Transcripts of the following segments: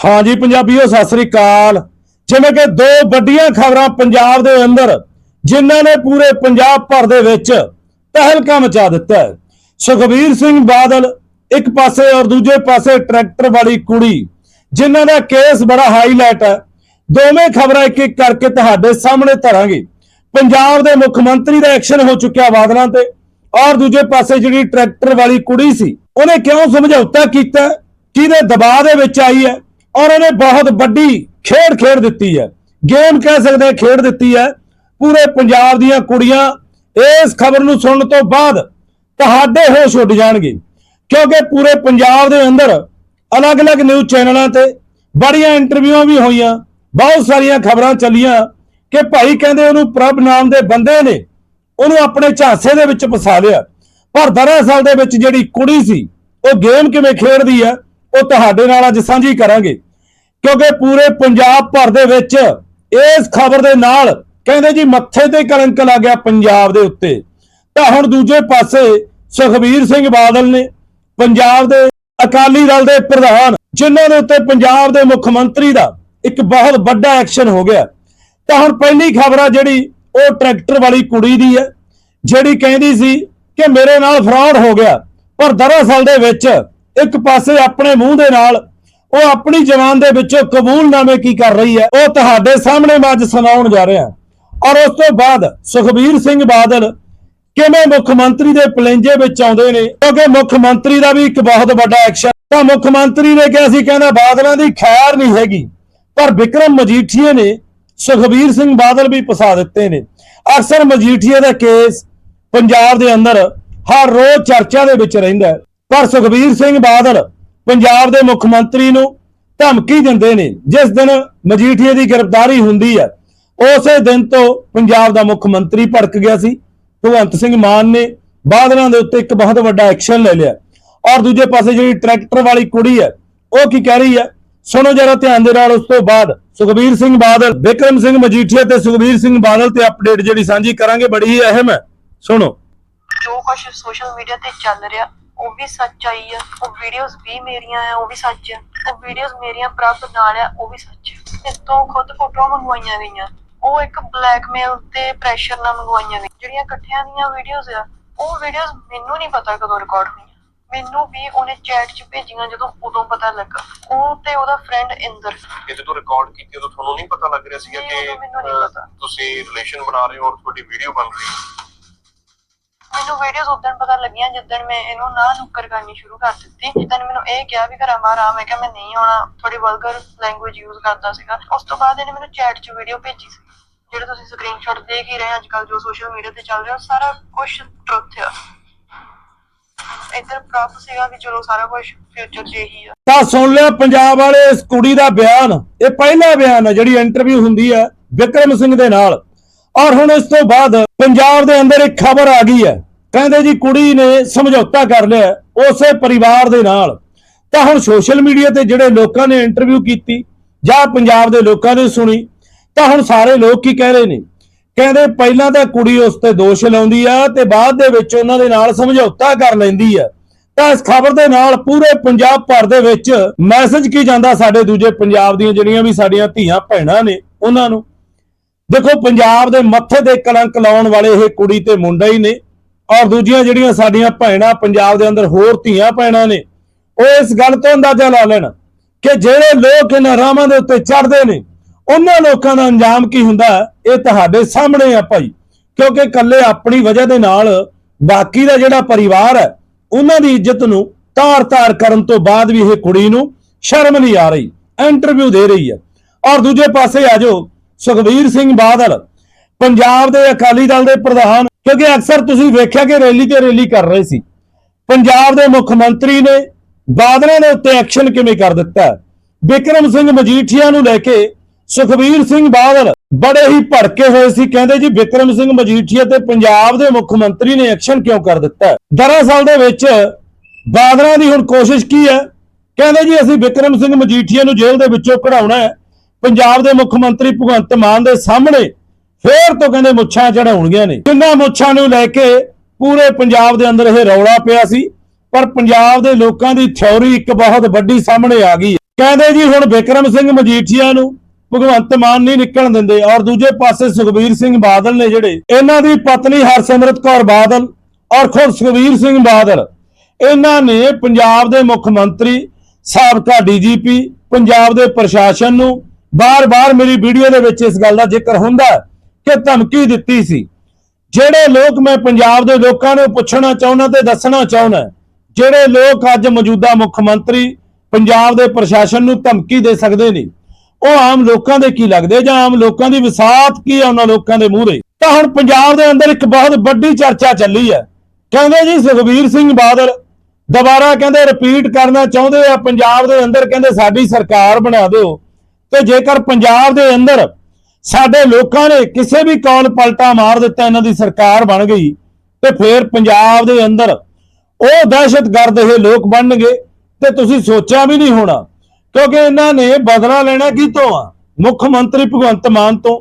ਹਾਂਜੀ ਪੰਜਾਬੀਓ, ਸਤਿ ਸ੍ਰੀ ਅਕਾਲ। ਜਿਵੇਂ ਕਿ ਦੋ ਵੱਡੀਆਂ ਖਬਰਾਂ ਪੰਜਾਬ ਦੇ ਅੰਦਰ, ਜਿਨ੍ਹਾਂ ਨੇ ਪੂਰੇ ਪੰਜਾਬ ਭਰ ਦੇ ਵਿੱਚ ਤਹਿਲਕਾ ਮਚਾ ਦਿੱਤਾ ਹੈ। ਸੁਖਬੀਰ ਸਿੰਘ ਬਾਦਲ ਇੱਕ ਪਾਸੇ ਔਰ ਦੂਜੇ ਪਾਸੇ ਟਰੈਕਟਰ ਵਾਲੀ ਕੁੜੀ, ਜਿਨ੍ਹਾਂ ਦਾ ਕੇਸ ਬੜਾ ਹਾਈਲਾਈਟ ਹੈ। ਦੋਵੇਂ ਖਬਰਾਂ ਇੱਕ ਇੱਕ ਕਰਕੇ ਤੁਹਾਡੇ ਸਾਹਮਣੇ ਧਰਾਂਗੇ। ਪੰਜਾਬ ਦੇ ਮੁੱਖ ਮੰਤਰੀ ਦਾ ਐਕਸ਼ਨ ਹੋ ਚੁੱਕਿਆ ਬਾਦਲਾਂ ਤੇ, ਔਰ ਦੂਜੇ ਪਾਸੇ ਜਿਹੜੀ ਟਰੈਕਟਰ ਵਾਲੀ ਕੁੜੀ ਸੀ, ਉਹਨੇ ਕਿਉਂ ਸਮਝੌਤਾ ਕੀਤਾ? ਕਿਹਦੇ ਦਬਾਅ ਦੇ ਵਿੱਚ ਆਈ ਹੈ? ਔਰ ਉਹਨੇ ਬਹੁਤ ਵੱਡੀ ਖੇਡ ਖੇਡ ਦਿੱਤੀ ਹੈ। ਗੇਮ ਕਹਿ ਸਕਦੇ ਖੇਡ ਦਿੱਤੀ ਹੈ। ਪੂਰੇ ਪੰਜਾਬ ਦੀਆਂ ਕੁੜੀਆਂ ਇਸ ਖਬਰ ਨੂੰ ਸੁਣਨ ਤੋਂ ਬਾਅਦ ਤੁਹਾਡੇ ਹੋਸ਼ ਉੱਡ ਜਾਣਗੇ। ਕਿਉਂਕਿ ਪੂਰੇ ਪੰਜਾਬ ਦੇ ਅੰਦਰ ਅਲੱਗ-ਅਲੱਗ ਨਿਊਜ਼ ਚੈਨਲਾਂ ਤੇ ਬੜੀਆਂ ਇੰਟਰਵਿਊਆਂ ਵੀ ਹੋਈਆਂ, ਬਹੁਤ ਸਾਰੀਆਂ ਖਬਰਾਂ ਚੱਲੀਆਂ ਕਿ ਭਾਈ ਕਹਿੰਦੇ ਉਹਨੂੰ ਪ੍ਰਭ ਨਾਮ ਦੇ ਬੰਦੇ ਨੇ, ਉਹਨੂੰ ਆਪਣੇ ਝਾਂਸੇ ਦੇ ਵਿੱਚ ਫਸਾ ਲਿਆ। ਪਰ ਦਰਅਸਲ ਦੇ ਵਿੱਚ ਜਿਹੜੀ ਕੁੜੀ ਸੀ, ਉਹ ਗੇਮ ਕਿਵੇਂ ਖੇਡਦੀ ਹੈ ਉਹ ਤੁਹਾਡੇ ਨਾਲ ਅੱਜ ਸਾਂਝੀ ਕਰਾਂਗੇ। ਕਿਉਂਕਿ ਪੂਰੇ ਪੰਜਾਬ ਭਰ ਦੇ ਵਿੱਚ ਇਸ ਖਬਰ ਦੇ ਨਾਲ ਕਹਿੰਦੇ ਜੀ ਮੱਥੇ ਤੇ ਕਲੰਕ ਲੱਗ ਗਿਆ ਪੰਜਾਬ ਦੇ ਉੱਤੇ। ਤਾਂ ਹੁਣ ਦੂਜੇ ਪਾਸੇ ਸੁਖਬੀਰ ਸਿੰਘ ਬਾਦਲ ਨੇ ਪੰਜਾਬ ਦੇ ਅਕਾਲੀ ਦਲ ਦੇ ਪ੍ਰਧਾਨ, ਜਿਨ੍ਹਾਂ ਦੇ ਉੱਤੇ ਪੰਜਾਬ ਦੇ ਮੁੱਖ ਮੰਤਰੀ ਦਾ ਇੱਕ ਬਹੁਤ ਵੱਡਾ ਐਕਸ਼ਨ ਹੋ ਗਿਆ। ਤਾਂ ਹੁਣ ਪਹਿਲੀ ਖਬਰ ਆ ਜਿਹੜੀ, ਉਹ ਟਰੈਕਟਰ ਵਾਲੀ ਕੁੜੀ ਦੀ ਹੈ, ਜਿਹੜੀ ਕਹਿੰਦੀ ਸੀ ਕਿ ਮੇਰੇ ਨਾਲ ਫਰਾਡ ਹੋ ਗਿਆ। ਪਰ ਦਰਅਸਲ ਦੇ ਵਿੱਚ ਇੱਕ ਪਾਸੇ ਆਪਣੇ ਮੂੰਹ ਦੇ ਨਾਲ ਉਹ ਆਪਣੀ ਜਵਾਨ ਦੇ ਵਿੱਚੋਂ ਕਬੂਲਨਾਮੇ ਕੀ ਕਰ ਰਹੀ ਹੈ, ਉਹ ਤੁਹਾਡੇ ਸਾਹਮਣੇ ਮੈਂ ਅੱਜ ਸੁਣਾਉਣ ਜਾ ਰਿਹਾ। ਔਰ ਉਸ ਤੋਂ ਬਾਅਦ ਸੁਖਬੀਰ ਸਿੰਘ ਬਾਦਲ ਕਿਵੇਂ ਮੁੱਖ ਮੰਤਰੀ ਦੇ ਪਲੇਂਜੇ ਵਿੱਚ ਆਉਂਦੇ ਨੇ, ਕਿਉਂਕਿ ਮੁੱਖ ਮੰਤਰੀ ਦਾ ਵੀ ਇੱਕ ਬਹੁਤ ਵੱਡਾ ਐਕਸ਼ਨ ਤਾਂ ਮੁੱਖ ਮੰਤਰੀ ਨੇ ਕਿਹਾ ਸੀ, ਕਹਿੰਦਾ ਬਾਦਲਾਂ ਦੀ ਖੈਰ ਨਹੀਂ ਹੈਗੀ, ਪਰ ਵਿਕਰਮ ਮਜੀਠੀਏ ਨੇ ਸੁਖਬੀਰ ਸਿੰਘ ਬਾਦਲ ਵੀ ਫਸਾ ਦਿੱਤੇ ਨੇ। ਅਕਸਰ ਮਜੀਠੀਏ ਦਾ ਕੇਸ ਪੰਜਾਬ ਦੇ ਅੰਦਰ ਹਰ ਰੋਜ਼ ਚਰਚਾ ਦੇ ਵਿੱਚ ਰਹਿੰਦਾ ਹੈ। ਪਰ ਸੁਖਬੀਰ ਸਿੰਘ ਬਾਦਲ ਪੰਜਾਬ ਦੇ ਮੁੱਖ ਮੰਤਰੀ ਨੂੰ ਧਮਕੀ ਦਿੰਦੇ ਨੇ। ਜਿਸ ਦਿਨ ਮਜੀਠੀਏ ਦੀ ਗ੍ਰਿਫਤਾਰੀ ਹੁੰਦੀ ਹੈ ਉਸੇ ਦਿਨ ਤੋਂ ਪੰਜਾਬ ਦਾ ਮੁੱਖ ਮੰਤਰੀ ਭੜਕ ਗਿਆ ਸੀ। ਭਗਵੰਤ ਸਿੰਘ ਮਾਨ ਨੇ ਬਾਦਲਾਂ ਦੇ ਉੱਤੇ ਇੱਕ ਬਹੁਤ ਵੱਡਾ ਐਕਸ਼ਨ ਲੈ ਲਿਆ। ਔਰ ਦੂਜੇ ਪਾਸੇ ਜਿਹੜੀ ਟਰੈਕਟਰ ਵਾਲੀ ਕੁੜੀ ਹੈ ਉਹ ਕੀ ਕਹਿ ਰਹੀ ਹੈ ਸੁਣੋ ਜਰਾ ਧਿਆਨ ਦੇ ਨਾਲ ਉਸ ਤੋਂ ਬਾਅਦ ਸੁਖਬੀਰ ਸਿੰਘ ਬਾਦਲ, ਵਿਕਰਮ ਸਿੰਘ ਮਜੀਠੀਆ ਤੇ ਸੁਖਬੀਰ ਸਿੰਘ ਬਾਦਲ ਤੇ ਅਪਡੇਟ ਜਿਹੜੀ ਸਾਂਝੀ ਕਰਾਂਗੇ। ਬੜੀ ਹੀ ਅਹਿਮ ਹੈ। ਸੁਣੋ। ਜੋ ਕੁਝ ਸੋਸ਼ਲ ਮੀਡੀਆ ਤੇ ਚੱਲ ਰਿਹਾ ਉਹ ਵੀ ਸੱਚਾਈ ਆ। ਉਹ ਵੀਡੀਓਜ਼ ਵੀ ਮੇਰੀਆਂ ਆ ਉਹ ਵੀ ਸੱਚ। ਆ ਉਹ ਵੀਡੀਓਜ਼ ਮੇਰੀਆਂ ਪ੍ਰਭ ਨਾਲ ਆ ਉਹ ਵੀ ਸੱਚ। ਆ ਇਸ ਤੋਂ ਖੁਦ ਫੋਟੋਆਂ ਮੰਗਵਾਈਆਂ ਗਈਆਂ। ਉਹ ਇੱਕ ਬਲੈਕਮੇਲ ਤੇ ਪ੍ਰੈਸ਼ਰ ਨਾਲ ਮੰਗਵਾਈਆਂ ਗਈਆਂ। ਜਿਹੜੀਆਂ ਇਕੱਠਿਆਂ ਦੀਆਂ ਵੀਡੀਓਜ਼ ਆ ਉਹ ਵੀਡੀਓਜ਼ ਮੈਨੂੰ ਨਹੀਂ ਪਤਾ ਕਦੋਂ ਰਿਕਾਰਡ ਹੋਈਆਂ। ਮੈਨੂੰ ਵੀ ਉਹਨੇ ਚੈਟ 'ਚ ਭੇਜੀਆਂ ਜਦੋਂ ਉਦੋਂ ਪਤਾ ਲੱਗਾ। ਉਹ ਤੇ ਉਹਦਾ ਫਰੈਂਡ ਇੰਦਰ। ਕਿ ਜਦੋਂ ਰਿਕਾਰਡ ਕੀਤੀ ਉਦੋਂ ਤੁਹਾਨੂੰ ਨਹੀਂ ਪਤਾ ਲੱਗ ਰਿਹਾ ਸੀਗਾ ਕਿ ਉਦੋਂ ਮੈਨੂੰ ਨਹੀਂ ਅਹ, ਪਤਾ। ਤੁਸੀਂ ਰਿਲੇਸ਼ਨ ਬਣਾ ਰਹੇ ਹੋ ਔਰ ਤੁਹਾਡੀ ਵੀਡੀਓ ਬਣ ਰਹੀ ਹੈ। ਮੈਨੂੰ ਵੀਡੀਓਜ਼ ਉਦੋਂ ਪਤਾ ਲੱਗੀਆਂ ਜਦੋਂ ਮੈਂ ਇਹਨੂੰ ਨਾ ਨੁੱਕਰ ਕਰਨੀ ਸ਼ੁਰੂ ਕਰ ਦਿੱਤੀ। ਜਦੋਂ ਮੈਨੂੰ ਇਹ ਕਿਹਾ ਵੀ ਘਰਾਂ ਬਾਹਰ ਆ, ਮੈਂ ਕਿਹਾ ਮੈਂ ਨਹੀਂ ਆਉਣਾ। ਥੋੜੀ ਵਲਗਰ ਲੈਂਗੁਏਜ ਯੂਜ਼ ਕਰਦਾ ਸੀਗਾ। ਉਸ ਤੋਂ ਬਾਅਦ ਇਹਨੇ ਮੈਨੂੰ ਚੈਟ 'ਚ ਵੀਡੀਓ ਭੇਜੀ ਸੀ। ਜਿਹੜੇ ਤੁਸੀਂ ਸਕਰੀਨਸ਼ਾਟ ਦੇਖ ਹੀ ਰਹੇ ਅੱਜ ਕੱਲ ਜੋ ਸੋਸ਼ਲ ਮੀਡੀਆ ਤੇ ਚੱਲ ਰਿਹਾ ਸਾਰਾ ਕੁਝ ਟਰੁੱਥ ਆ। ਇੱਧਰ ਪ੍ਰਭ ਸੀਗਾ ਵੀ ਚਲੋ ਸਾਰਾ ਕੁਝ ਫਿਊਚਰ 'ਚ ਇਹੀ ਆ। ਤਾਂ ਸੁਣ ਲਿਆ, ਪੰਜਾਬ ਵਾਲੇ ਇਸ ਕੁੜੀ ਦਾ ਬਿਆਨ। ਇਹ ਪਹਿਲਾ ਬਿਆਨ ਹੈ ਜਿਹੜੀ ਇੰਟਰਵਿਊ ਹੁੰਦੀ ਆ ਵਿਕਰਮ ਸਿੰਘ ਦੇ ਨਾਲ। ਔਰ ਹੁਣ ਇਸ ਤੋਂ ਬਾਅਦ ਪੰਜਾਬ ਦੇ ਅੰਦਰ ਇੱਕ ਖਬਰ ਆ ਗਈ ਹੈ। ਕਹਿੰਦੇ ਜੀ ਕੁੜੀ ਨੇ ਸਮਝੌਤਾ ਕਰ ਲਿਆ ਉਸੇ ਪਰਿਵਾਰ ਦੇ ਨਾਲ। ਤਾਂ ਹੁਣ ਸੋਸ਼ਲ ਮੀਡੀਆ ਤੇ ਜਿਹੜੇ ਲੋਕਾਂ ਨੇ ਇੰਟਰਵਿਊ ਕੀਤੀ ਜਾਂ ਪੰਜਾਬ ਦੇ ਲੋਕਾਂ ਨੇ ਸੁਣੀ, ਤਾਂ ਹੁਣ ਸਾਰੇ ਲੋਕ ਕੀ ਕਹਿ ਰਹੇ ਨੇ? ਕਹਿੰਦੇ ਪਹਿਲਾਂ ਤਾਂ ਕੁੜੀ ਉਸ ਤੇ ਦੋਸ਼ ਲਾਉਂਦੀ ਆ ਤੇ ਬਾਅਦ ਦੇ ਵਿੱਚ ਉਹਨਾਂ ਦੇ ਨਾਲ ਸਮਝੌਤਾ ਕਰ ਲੈਂਦੀ ਆ। ਤਾਂ ਇਸ ਖਬਰ ਦੇ ਨਾਲ ਪੂਰੇ ਪੰਜਾਬ ਭਰ ਦੇ ਵਿੱਚ ਮੈਸੇਜ ਕੀ ਜਾਂਦਾ ਸਾਡੇ ਦੂਜੇ ਪੰਜਾਬ ਦੀਆਂ ਜਿਹੜੀਆਂ ਵੀ ਸਾਡੀਆਂ ਧੀਆਂ ਭੈਣਾਂ ਨੇ ਉਹਨਾਂ ਨੂੰ? ਦੇਖੋ, ਪੰਜਾਬ ਦੇ ਮੱਥੇ ਤੇ ਕਲੰਕ ਲਾਉਣ ਵਾਲੇ ਇਹ ਕੁੜੀ ਤੇ ਮੁੰਡਾ ਹੀ ਨੇ ਔਰ ਦੂਜੀਆਂ ਜਿਹੜੀਆਂ ਸਾਡੀਆਂ ਭੈਣਾਂ ਪੰਜਾਬ ਦੇ ਅੰਦਰ ਹੋਰ ਧੀਆਂ ਭੈਣਾਂ ਨੇ, ਉਹ ਇਸ ਗੱਲ ਤੋਂ ਅੰਦਾਜ਼ਾ ਲਾ ਲੈਣ ਕਿ ਜਿਹੜੇ ਲੋਕ ਇਹਨਾਂ ਰਾਹਾਂ ਦੇ ਉੱਤੇ ਚੜ੍ਹਦੇ ਨੇ, ਉਹਨਾਂ ਲੋਕਾਂ ਦਾ ਅੰਜਾਮ ਕੀ ਹੁੰਦਾ? ਇਹ ਤੁਹਾਡੇ ਸਾਹਮਣੇ ਆ ਭਾਈ, ਕਿਉਂਕਿ ਇਕੱਲੇ ਆਪਣੀ ਵਜ੍ਹਾ ਦੇ ਨਾਲ ਬਾਕੀ ਦਾ ਜਿਹੜਾ ਪਰਿਵਾਰ ਹੈ, ਉਹਨਾਂ ਦੀ ਇੱਜ਼ਤ ਨੂੰ ਤਾਰ-ਤਾਰ ਕਰਨ ਤੋਂ ਬਾਅਦ ਵੀ ਇਹ ਕੁੜੀ ਨੂੰ ਸ਼ਰਮ ਨਹੀਂ ਆ ਰਹੀ, ਇੰਟਰਵਿਊ ਦੇ ਰਹੀ ਹੈ। ਔਰ ਦੂਜੇ ਪਾਸੇ ਆ ਜਾਓ ਸੁਖਬੀਰ ਸਿੰਘ ਬਾਦਲ ਪੰਜਾਬ ਦੇ ਅਕਾਲੀ ਦਲ ਦੇ ਪ੍ਰਧਾਨ, ਕਿਉਂਕਿ ਅਕਸਰ ਤੁਸੀਂ ਵੇਖਿਆ ਕਿ ਰੈਲੀ ਤੇ ਰੈਲੀ ਕਰ ਰਹੇ ਸੀ ਪੰਜਾਬ ਦੇ ਮੁੱਖ ਮੰਤਰੀ ਨੇ ਬਾਦਲਾਂ ਦੇ ਉੱਤੇ ਐਕਸ਼ਨ ਕਿਵੇਂ ਕਰ ਦਿੱਤਾ ਹੈ? ਵਿਕਰਮ ਸਿੰਘ ਮਜੀਠੀਆ ਨੂੰ ਲੈ ਕੇ ਸੁਖਬੀਰ ਸਿੰਘ ਬਾਦਲ ਬੜੇ ਹੀ ਭੜਕੇ ਹੋਏ ਸੀ ਕਹਿੰਦੇ ਜੀ, ਵਿਕਰਮ ਸਿੰਘ ਮਜੀਠੀਆ ਤੇ ਪੰਜਾਬ ਦੇ ਮੁੱਖ ਮੰਤਰੀ ਨੇ ਐਕਸ਼ਨ ਕਿਉਂ ਕਰ ਦਿੱਤਾ ਹੈ? ਦਰਅਸਲ ਦੇ ਵਿੱਚ ਬਾਦਲਾਂ ਦੀ ਹੁਣ ਕੋਸ਼ਿਸ਼ ਕੀ ਹੈ ਕਹਿੰਦੇ ਜੀ, ਅਸੀਂ ਵਿਕਰਮ ਸਿੰਘ ਮਜੀਠੀਆ ਨੂੰ ਜੇਲ੍ਹ ਦੇ ਵਿੱਚੋਂ ਕਢਾਉਣਾ ਹੈ ਪੰਜਾਬ ਦੇ ਮੁੱਖ ਮੰਤਰੀ ਭਗਵੰਤ ਮਾਨ ਦੇ ਸਾਹਮਣੇ ਫੇਰ ਤੋਂ ਕਹਿੰਦੇ ਮੁੱਛਾਂ ਚੜਾਉਣਗੀਆਂ ਨੇ। ਕਿੰਨਾ ਮੁੱਛਾਂ ਨੂੰ ਲੈ ਕੇ ਪੂਰੇ ਪੰਜਾਬ ਦੇ ਅੰਦਰ ਇਹ ਰੌਲਾ ਪਿਆ ਸੀ, ਪਰ ਪੰਜਾਬ ਦੇ ਲੋਕਾਂ ਦੀ ਥਿਉਰੀ ਇੱਕ ਬਹੁਤ ਵੱਡੀ ਸਾਹਮਣੇ ਆ ਗਈ ਕਹਿੰਦੇ ਜੀ ਹੁਣ ਵਿਕਰਮ ਸਿੰਘ ਮਜੀਠੀਆ ਨੂੰ ਭਗਵੰਤ ਮਾਨ ਨਹੀਂ ਨਿਕਲਣ ਦਿੰਦੇ ਔਰ ਦੂਜੇ ਪਾਸੇ ਸੁਖਬੀਰ ਸਿੰਘ ਬਾਦਲ ਨੇ ਜਿਹੜੇ, ਇਹਨਾਂ ਦੀ ਪਤਨੀ ਹਰਸਿਮਰਤ ਕੌਰ ਬਾਦਲ ਔਰ ਖੁਦ ਸੁਖਬੀਰ ਸਿੰਘ ਬਾਦਲ, ਇਹਨਾਂ ਨੇ ਪੰਜਾਬ ਦੇ ਮੁੱਖ ਮੰਤਰੀ ਸਾਬਕਾ ਡੀਜੀਪੀ, ਪੰਜਾਬ ਦੇ ਪ੍ਰਸ਼ਾਸਨ ਨੂੰ ਬਾਰ-ਬਾਰ ਮੇਰੀ ਵੀਡੀਓ ਦੇ ਵਿੱਚ ਇਸ ਗੱਲ ਦਾ ਜ਼ਿਕਰ ਹੁੰਦਾ ਕਿ ਧਮਕੀ ਦਿੱਤੀ ਸੀ। ਜਿਹੜੇ ਲੋਕ ਮੈਂ ਪੰਜਾਬ ਦੇ ਲੋਕਾਂ ਨੂੰ ਪੁੱਛਣਾ ਚਾਹੁੰਦਾ ਤੇ ਦੱਸਣਾ ਚਾਹੁੰਦਾ ਜਿਹੜੇ ਲੋਕ ਅੱਜ ਮੌਜੂਦਾ ਮੁੱਖ ਮੰਤਰੀ ਪੰਜਾਬ ਦੇ ਪ੍ਰਸ਼ਾਸਨ ਨੂੰ ਧਮਕੀ ਦੇ ਸਕਦੇ ਨੇ, ਉਹ ਆਮ ਲੋਕਾਂ ਦੇ ਕੀ ਲੱਗਦੇ ਜਾਂ ਆਮ ਲੋਕਾਂ ਦੀ ਵਿਸਾਤ ਕੀ ਹੈ ਉਹਨਾਂ ਲੋਕਾਂ ਦੇ ਮੂਹਰੇ? ਤਾਂ ਹੁਣ ਪੰਜਾਬ ਦੇ ਅੰਦਰ ਇੱਕ ਬਹੁਤ ਵੱਡੀ ਚਰਚਾ ਚੱਲੀ ਹੈ। ਕਹਿੰਦੇ ਜੀ ਸੁਖਬੀਰ ਸਿੰਘ ਬਾਦਲ ਦੁਬਾਰਾ ਕਹਿੰਦੇ ਰਿਪੀਟ ਕਰਨਾ ਚਾਹੁੰਦੇ ਆ, ਪੰਜਾਬ ਦੇ ਅੰਦਰ ਕਹਿੰਦੇ ਸਾਡੀ ਸਰਕਾਰ ਬਣਾ ਦਿਓ। ਤੇ ਜੇਕਰ ਪੰਜਾਬ ਦੇ ਅੰਦਰ ਸਾਡੇ ਲੋਕਾਂ ਨੇ ਕਿਸੇ ਵੀ ਕੌਲ ਪਲਟਾ ਮਾਰ ਦਿੱਤਾ ਇਹਨਾਂ ਦੀ ਸਰਕਾਰ ਬਣ ਗਈ, ਤੇ ਫਿਰ ਪੰਜਾਬ ਦੇ ਅੰਦਰ ਉਹ ਦਹਿਸ਼ਤਗਰਦ ਇਹ ਲੋਕ ਬਣਨਗੇ, ਤੇ ਤੁਸੀਂ ਸੋਚਿਆ ਵੀ ਨਹੀਂ ਹੋਣਾ, ਕਿਉਂਕਿ ਇਹਨਾਂ ਨੇ ਬਦਲਾ ਲੈਣਾ ਕਿਤੋਂ ਆ? ਮੁੱਖ ਮੰਤਰੀ ਭਗਵੰਤ ਮਾਨ ਤੋਂ।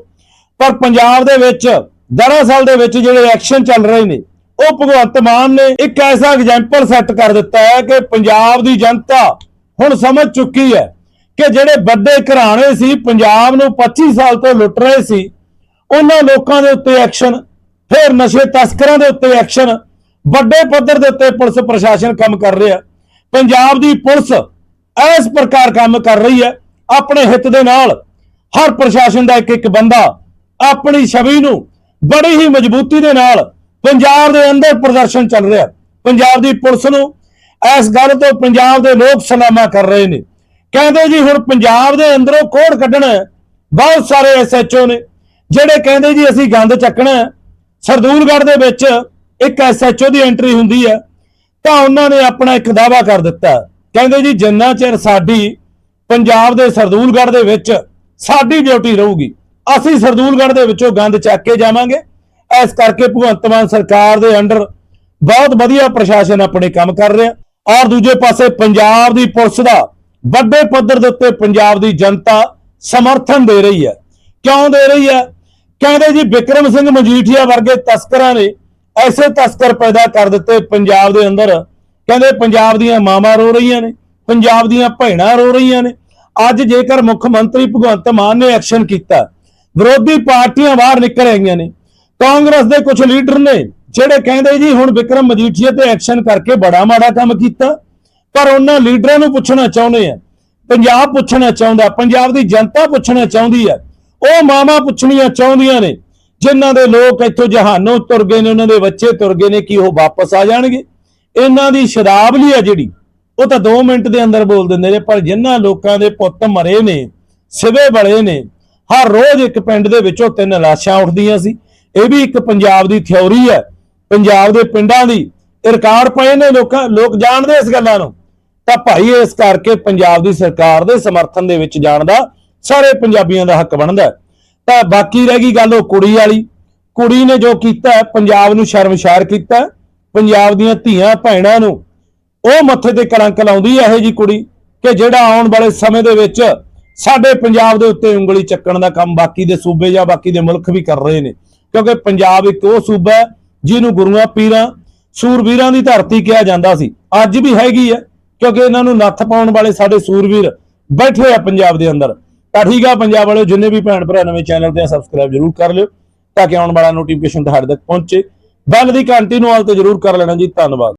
ਪਰ ਪੰਜਾਬ ਦੇ ਵਿੱਚ, ਦਰਅਸਲ ਦੇ ਵਿੱਚ ਜਿਹੜੇ ਐਕਸ਼ਨ ਚੱਲ ਰਹੇ ਨੇ, ਉਹ ਭਗਵੰਤ ਮਾਨ ਨੇ ਇੱਕ ਐਸਾ ਐਗਜ਼ਾਮਪਲ ਸੈੱਟ ਕਰ ਦਿੱਤਾ ਹੈ ਕਿ ਪੰਜਾਬ ਦੀ ਜਨਤਾ ਹੁਣ ਸਮਝ ਚੁੱਕੀ ਹੈ ਕਿ ਜਿਹੜੇ ਵੱਡੇ ਘਰਾਣੇ ਸੀ, ਪੰਜਾਬ ਨੂੰ 25 ਸਾਲ ਤੋਂ ਲੁੱਟ ਰਹੇ ਸੀ, ਉਹਨਾਂ ਲੋਕਾਂ ਦੇ ਉੱਤੇ ਐਕਸ਼ਨ, ਫਿਰ ਨਸ਼ੇ ਤਸਕਰਾਂ ਦੇ ਉੱਤੇ ਐਕਸ਼ਨ, ਵੱਡੇ ਪੱਧਰ ਦੇ ਉੱਤੇ ਪੁਲਿਸ ਪ੍ਰਸ਼ਾਸਨ ਕੰਮ ਕਰ ਰਿਹਾ। ਪੰਜਾਬ ਦੀ ਪੁਲਿਸ ਇਸ ਪ੍ਰਕਾਰ ਕੰਮ ਕਰ ਰਹੀ ਹੈ, ਆਪਣੇ ਹਿੱਤ ਦੇ ਨਾਲ। ਹਰ ਪ੍ਰਸ਼ਾਸਨ ਦਾ ਇੱਕ ਇੱਕ ਬੰਦਾ ਆਪਣੀ ਛਵੀ ਨੂੰ ਬੜੀ ਹੀ ਮਜ਼ਬੂਤੀ ਦੇ ਨਾਲ ਪੰਜਾਬ ਦੇ ਅੰਦਰ ਪ੍ਰਦਰਸ਼ਨ ਚੱਲ ਰਿਹਾ। ਪੰਜਾਬ ਦੀ ਪੁਲਿਸ ਨੂੰ ਇਸ ਗੱਲ ਤੋਂ ਪੰਜਾਬ ਦੇ ਲੋਕ ਸਲਾਮਾ ਕਰ ਰਹੇ ਨੇ। ਕਹਿੰਦੇ ਜੀ ਹੁਣ ਪੰਜਾਬ ਦੇ ਅੰਦਰੋਂ ਕੋੜ ਕੱਢਣਾ ਬਹੁਤ ਸਾਰੇ ਐਸਐਚਓ ਨੇ, ਜਿਹੜੇ ਕਹਿੰਦੇ ਜੀ ਅਸੀਂ ਗੰਦ ਚੱਕਣਾ, ਸਰਦੂਲਗੜ੍ਹ ਦੇ ਵਿੱਚ ਇੱਕ ਐਸਐਚਓ ਦੀ ਐਂਟਰੀ ਹੁੰਦੀ ਹੈ, ਤਾਂ ਉਹਨਾਂ ਨੇ ਆਪਣਾ ਇੱਕ ਦਾਵਾ ਕਰ ਦਿੱਤਾ। ਕਹਿੰਦੇ ਜੀ ਜਿੰਨਾ ਚਿਰ ਸਾਡੀ ਪੰਜਾਬ ਦੇ ਸਰਦੂਲਗੜ੍ਹ ਦੇ ਵਿੱਚ ਸਾਡੀ ਡਿਊਟੀ ਰਹੂਗੀ, ਅਸੀਂ ਸਰਦੂਲਗੜ੍ਹ ਦੇ ਵਿੱਚੋਂ ਗੰਦ ਚੱਕ ਕੇ ਜਾਵਾਂਗੇ। ਇਸ ਕਰਕੇ ਭਗਵੰਤ ਮਾਨ ਸਰਕਾਰ ਦੇ ਅੰਡਰ ਬਹੁਤ ਵਧੀਆ ਪ੍ਰਸ਼ਾਸਨ ਆਪਣੇ ਕੰਮ ਕਰ ਰਿਹਾ। ਔਰ ਦੂਜੇ ਪਾਸੇ ਪੰਜਾਬ ਦੀ ਪੁਲਿਸ ਦਾ ਵੱਡੇ ਪੱਧਰ ਦੇ ਉੱਤੇ ਪੰਜਾਬ ਦੀ ਜਨਤਾ ਸਮਰਥਨ ਦੇ ਰਹੀ ਹੈ। ਕਿਉਂ ਦੇ ਰਹੀ ਹੈ? ਕਹਿੰਦੇ ਜੀ, ਵਿਕਰਮ ਸਿੰਘ ਮਜੀਠੀਆ ਵਰਗੇ ਤਸਕਰਾਂ ਨੇ ਐਸੇ ਤਸਕਰ ਪੈਦਾ ਕਰ ਦਿੱਤੇ ਪੰਜਾਬ ਦੇ ਅੰਦਰ। ਕਹਿੰਦੇ ਪੰਜਾਬ ਦੀਆਂ ਮਾਵਾਂ ਰੋ ਰਹੀਆਂ ਨੇ, ਪੰਜਾਬ ਦੀਆਂ ਭੈਣਾਂ ਰੋ ਰਹੀਆਂ ਨੇ। ਅੱਜ ਜੇਕਰ ਮੁੱਖ ਮੰਤਰੀ ਭਗਵੰਤ ਮਾਨ ਨੇ ਐਕਸ਼ਨ ਕੀਤਾ, ਵਿਰੋਧੀ ਪਾਰਟੀਆਂ ਬਾਹਰ ਨਿਕਲ ਆਈਆਂ ਨੇ, ਕਾਂਗਰਸ ਦੇ ਕੁਝ ਲੀਡਰ ਨੇ ਜਿਹੜੇ ਕਹਿੰਦੇ ਜੀ, ਹੁਣ ਵਿਕਰਮ ਮਜੀਠੀਆ ਤੇ ਐਕਸ਼ਨ ਕਰਕੇ ਬੜਾ ਮਾੜਾ ਕੰਮ ਕੀਤਾ। ਪਰ ਉਹਨਾਂ ਲੀਡਰਾਂ ਨੂੰ ਪੁੱਛਣਾ ਚਾਹੁੰਦੇ ਆ। ਪੰਜਾਬ ਪੁੱਛਣਾ ਚਾਹੁੰਦਾ, ਪੰਜਾਬ ਦੀ ਜਨਤਾ ਪੁੱਛਣਾ ਚਾਹੁੰਦੀ ਹੈ ਉਹ ਮਾਵਾਂ ਪੁੱਛਣੀਆਂ ਚਾਹੁੰਦੀਆਂ ਨੇ, ਜਿਨ੍ਹਾਂ ਦੇ ਲੋਕ ਇੱਥੋਂ ਜਹਾਨੋਂ ਤੁਰ ਗਏ ਨੇ, ਉਹਨਾਂ ਦੇ ਬੱਚੇ ਤੁਰ ਗਏ ਨੇ, ਕਿ ਉਹ ਵਾਪਸ ਆ ਜਾਣਗੇ? ਇਹਨਾਂ ਦੀ ਸ਼ਰਾਬਲੀ ਹੈ ਜਿਹੜੀ, ਉਹ ਤਾਂ 2 ਮਿੰਟ ਦੇ ਅੰਦਰ ਬੋਲ ਦਿੰਦੇ ਨੇ, ਪਰ ਜਿਨ੍ਹਾਂ ਲੋਕਾਂ ਦੇ ਪੁੱਤ ਮਰੇ ਨੇ, ਸਿਵੇ ਬਲੇ ਨੇ, ਹਰ ਰੋਜ਼ ਇੱਕ ਪਿੰਡ ਦੇ ਵਿੱਚੋਂ ਤਿੰਨ ਲਾਸ਼ਾਂ ਉੱਠਦੀਆਂ ਸੀ। ਇਹ ਵੀ ਇੱਕ ਪੰਜਾਬ ਦੀ ਥਿਉਰੀ ਹੈ ਪੰਜਾਬ ਦੇ ਪਿੰਡਾਂ ਦੀ ਰਿਕਾਰਡ ਪਏ ਨੇ ਲੋਕਾਂ, ਲੋਕ ਜਾਣਦੇ ਇਸ ਗੱਲਾਂ ਨੂੰ। ਤਾਂ ਭਾਈ ਇਸ ਕਰਕੇ ਪੰਜਾਬ ਦੀ ਸਰਕਾਰ ਦੇ ਸਮਰਥਨ ਦੇ ਵਿੱਚ ਜਾਣ ਦਾ ਸਾਰੇ ਪੰਜਾਬੀਆਂ ਦਾ ਹੱਕ ਬਣਦਾ ਤਾਂ ਬਾਕੀ ਰਹਿ ਗਈ ਗੱਲ ਉਹ ਕੁੜੀ ਵਾਲੀ। ਕੁੜੀ ਨੇ ਜੋ ਕੀਤਾ ਪੰਜਾਬ ਨੂੰ ਸ਼ਰਮਸ਼ਾਰ ਕੀਤਾ ਪੰਜਾਬ ਦੀਆਂ ਧੀਆਂ ਭੈਣਾਂ ਨੂੰ ਉਹ ਮੱਥੇ ਤੇ ਕਲੰਕ ਲਾਉਂਦੀ ਹੈ ਇਹ ਜੀ ਕੁੜੀ ਕਿ ਜਿਹੜਾ ਆਉਣ ਵਾਲੇ ਸਮੇਂ ਦੇ ਵਿੱਚ ਸਾਡੇ ਪੰਜਾਬ ਦੇ ਉੱਤੇ ਉਂਗਲੀ ਚੱਕਣ ਦਾ ਕੰਮ ਬਾਕੀ ਦੇ ਸੂਬੇ ਜਾਂ ਬਾਕੀ ਦੇ ਮੁਲਕ ਵੀ ਕਰ ਰਹੇ ਨੇ। ਕਿਉਂਕਿ ਪੰਜਾਬ ਇੱਕ ਉਹ ਸੂਬਾ ਜਿਹਨੂੰ ਗੁਰੂਆਂ, ਪੀਰਾਂ, ਸੂਰਬੀਰਾਂ ਦੀ ਧਰਤੀ ਕਿਹਾ ਜਾਂਦਾ ਸੀ। ਅੱਜ ਵੀ ਹੈਗੀ ਹੈ। ਕਿਉਂਕਿ ਇਹਨਾਂ ਨੂੰ ਨੱਥ ਪਾਉਣ ਵਾਲੇ ਸਾਡੇ ਸੂਰਵੀਰ ਬੈਠੇ ਆ ਪੰਜਾਬ ਦੇ ਅੰਦਰ। ਤਾਂ ਠੀਕ ਆ ਪੰਜਾਬ ਵਾਲਿਓ, ਜਿੰਨੇ ਵੀ ਭੈਣ ਭਰਾ ਨਵੇਂ ਚੈਨਲ ਤੇ ਸਬਸਕ੍ਰਾਈਬ ਜਰੂਰ ਕਰ ਲਿਓ ਤਾਂ ਕਿ ਆਉਣ ਵਾਲਾ ਨੋਟੀਫਿਕੇਸ਼ਨ ਤੁਹਾਡੇ ਤੱਕ ਪਹੁੰਚੇ। ਬੈਲ ਦੀ ਘੰਟੀ ਨੂੰ ਆਲ ਤੇ ਜਰੂਰ ਕਰ ਲੈਣਾ ਜੀ। ਧੰਨਵਾਦ।